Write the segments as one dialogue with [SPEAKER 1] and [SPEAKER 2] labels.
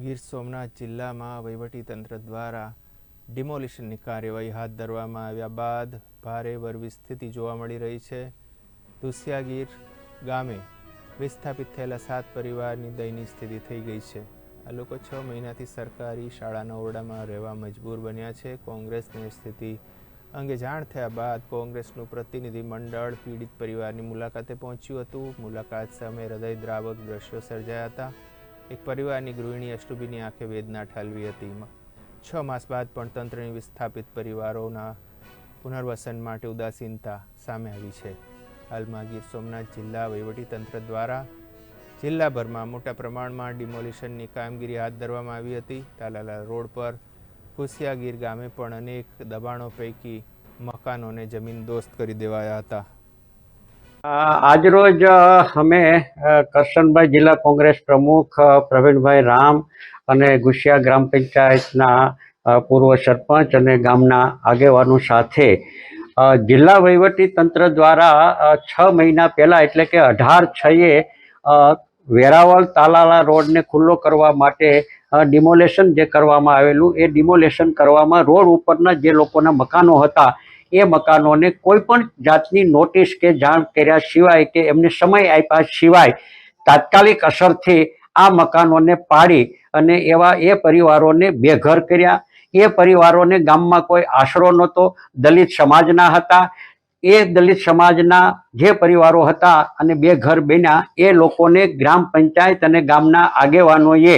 [SPEAKER 1] ગીર સોમનાથ જિલ્લામાં વહીવટીતંત્ર દ્વારા ડિમોલિશનની કાર્યવાહી હાથ ધરવામાં આવ્યા બાદ ભારે વરવી સ્થિતિ જોવા મળી રહી છે. દુસિયાગીર ગામે વિસ્થાપિત થયેલા સાત પરિવારની દયનીય સ્થિતિ થઈ ગઈ છે. આ લોકો છ મહિનાથી સરકારી શાળાના ઓરડામાં રહેવા મજબૂર બન્યા છે. કોંગ્રેસની સ્થિતિ અંગે જાણ થયા બાદ કોંગ્રેસનું પ્રતિનિધિ મંડળ પીડિત પરિવારની મુલાકાતે પહોંચ્યું હતું. મુલાકાત સમયે હૃદયદ્રાવક દ્રશ્યો સર્જાયા હતા. એક પરિવારની ગૃહિણી અષ્ટુભીની આંખે વેદના ઠાલવી હતી છ માસ બાદ પણ તંત્રની વિસ્થાપિત પરિવારોના પુનર્વસન માટે ઉદાસીનતા સામે આવી છે. હાલમાં ગીર સોમનાથ જિલ્લા વહીવટીતંત્ર દ્વારા જિલ્લાભરમાં મોટા પ્રમાણમાં ડિમોલિશનની કામગીરી હાથ ધરવામાં આવી હતી. તાલાલા રોડ પર કુસિયાગીર ગામે પણ અનેક દબાણો પૈકી મકાનોને જમીન દોસ્ત કરી દેવાયા હતા.
[SPEAKER 2] આજરોજ અમે કરશનભાઈ જિલ્લા કોંગ્રેસ પ્રમુખ પ્રવીણભાઈ રામ અને ગુસિયા ગ્રામ પંચાયતના પૂર્વ સરપંચ અને ગામના આગેવાનો સાથે જિલ્લા વહીવટી તંત્ર દ્વારા છ મહિના પહેલાં એટલે કે અઢાર છએ વેરાવળ તાલાલા રોડને ખુલ્લો કરવા માટે ડિમોલેશન જે કરવામાં આવેલું, એ ડિમોલેશન કરવામાં રોડ ઉપરના જે લોકોના મકાનો હતા એ મકાનોને કોઈ પણ જાતની નોટિસ કે જાણ કર્યા સિવાય કે એમને સમય આપ્યા સિવાય તાત્કાલિક અસરથી આ મકાનોને પાડી અને એવા એ પરિવારોને બેઘર કર્યા. એ પરિવારોને ગામમાં કોઈ આશરો નહોતો, દલિત સમાજના હતા. એ દલિત સમાજના જે પરિવારો હતા અને બે ઘર બન્યા, એ લોકોને ગ્રામ પંચાયત અને ગામના આગેવાનોએ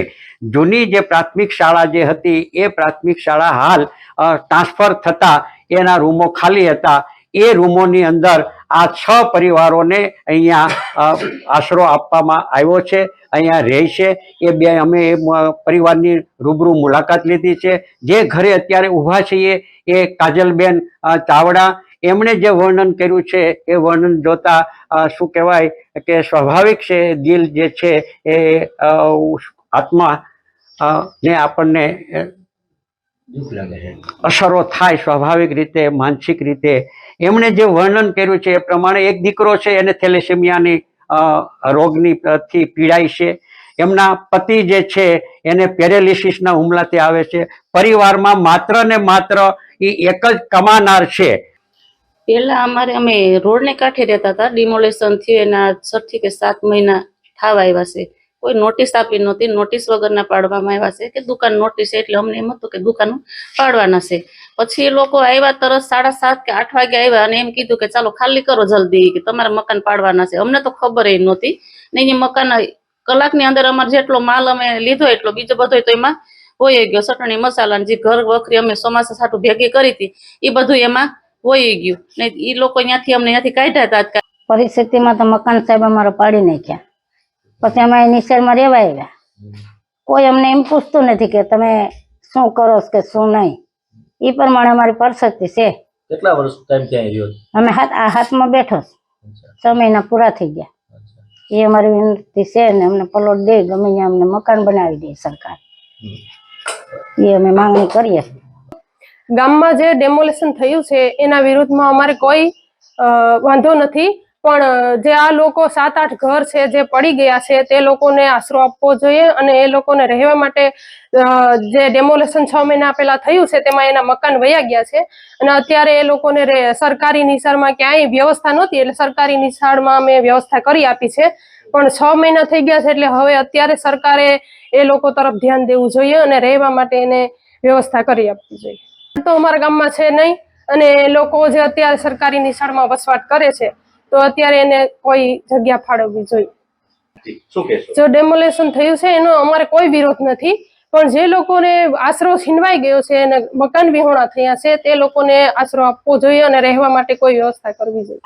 [SPEAKER 2] જૂની જે પ્રાથમિક શાળા જે હતી, એ પ્રાથમિક શાળા હાલ ટ્રાન્સફર થતા એના રૂમો ખાલી હતા. એ રૂમોની અંદર આ છ પરિવારોને અહીંયા આશરો આપવામાં આવ્યો છે, અહીંયા રહે છે. એ બે, અમે એ પરિવારની રૂબરૂ મુલાકાત લીધી છે. જે ઘરે અત્યારે ઊભા છીએ એ કાજલબેન ચાવડા. એમણે જે વર્ણન કર્યું છે, એ વર્ણન જોતા શું કહેવાય કે સ્વાભાવિક છે, દિલ જે છે એ આત્મા ને આપણને અસરો થાય સ્વાભાવિક રીતે માનસિક રીતે. એમણે જે વર્ણન કર્યું છે એ પ્રમાણે એક દીકરો છે એને થેલેસેમિયાની રોગની થી પીડાય છે. એમના પતિ જે છે એને પેરેલિસિસના હુમલાથી આવે છે. પરિવારમાં માત્ર ને માત્ર એ એક જ કમાનાર છે.
[SPEAKER 3] પેલા અમારે અમે રોડ ને કાંઠે રહેતા હતા. ડિમોલેશન થયું એના છ થી કે સાત મહિના થવા આવ્યા છે. કોઈ નોટિસ આપી નહોતી. નોટિસ વગરના પાડવામાં આવ્યા છે કે દુકાન નોટિસ એટલે અમને એમ હતું કે દુકાન પાડવાના છે. પછી એ લોકો આવ્યા તરત સાડા સાત કે આઠ વાગે આવ્યા અને એમ કીધું કે ચાલો ખાલી કરો જલ્દી કે તમારા મકાન પાડવાના છે. અમને તો ખબર એ નહોતી. ને મકાન કલાકની અંદર અમારે જેટલો માલ અમે લીધો એટલો બીજો બધો તો એમાં હોય ગયો. ચટણી, મસાલા જે ઘર વખરી અમે ચોમાસા સાટું ભેગી કરી હતી એ બધું એમાં હોય ગયું. ને એ લોકો ત્યાંથી અમને ત્યાંથી કાઢ્યા હતા.
[SPEAKER 4] પરિસ્થિતિમાં તો મકાન સાહેબ અમારો પાડી નાખ્યા. પછી અમે નિસર્ગમાં રહેવા આવ્યા કોઈ અમને એમ પૂછતું નથી કે તમે શું કરો કે શું નહીં. એ પ્રમાણે અમારી પરિસ્થિતિ છે.
[SPEAKER 5] કેટલા વર્ષ ટાઈમ ત્યાં રહ્યો
[SPEAKER 4] અમે હાથ આ હાથમાં બેઠો છે. મહિના પૂરા થઈ ગયા. એ અમારી વિનંતી છે ને અમને પલોટ દે ગમે ત્યાં અમને મકાન બનાવી દે સરકાર. એ અમે માંગણી કરીએ
[SPEAKER 6] ગામમાં જે ડેમોલેશન થયું છે એના વિરુદ્ધમાં અમારે કોઈ અ, વાંધો નથી. પણ જે આ લોકો સાત આઠ ઘર છે જે પડી ગયા છે તે લોકોને આશરો આપવો જોઈએ અને એ લોકોને રહેવા માટે જે ડેમોલેશન છ મહિના પહેલા થયું છે તેમાં એના મકાન વયા ગયા છે અને અત્યારે એ લોકોને સરકારી નિશાળમાં ક્યાંય વ્યવસ્થા નહોતી એટલે સરકારી નિશાળમાં અમે વ્યવસ્થા કરી આપી છે. પણ છ મહિના થઈ ગયા છે એટલે હવે અત્યારે સરકારે એ લોકો તરફ ધ્યાન દેવું જોઈએ અને રહેવા માટે એને વ્યવસ્થા કરી આપવી જોઈએ. તો અમારા ગામમાં છે નહીં અને એ લોકો જે અત્યારે સરકારી નિશાળમાં વસવાટ કરે છે તો અત્યારે એને કોઈ જગ્યા ફાળવવી જોઈએ. જો ડેમોલેશન થયું છે એનો અમારે કોઈ વિરોધ નથી. પણ જે લોકોને આશરો છીનવાઈ ગયો છે અને મકાન વિહોણા થયા છે તે લોકોને આશરો આપવો જોઈએ અને રહેવા માટે કોઈ વ્યવસ્થા કરવી જોઈએ.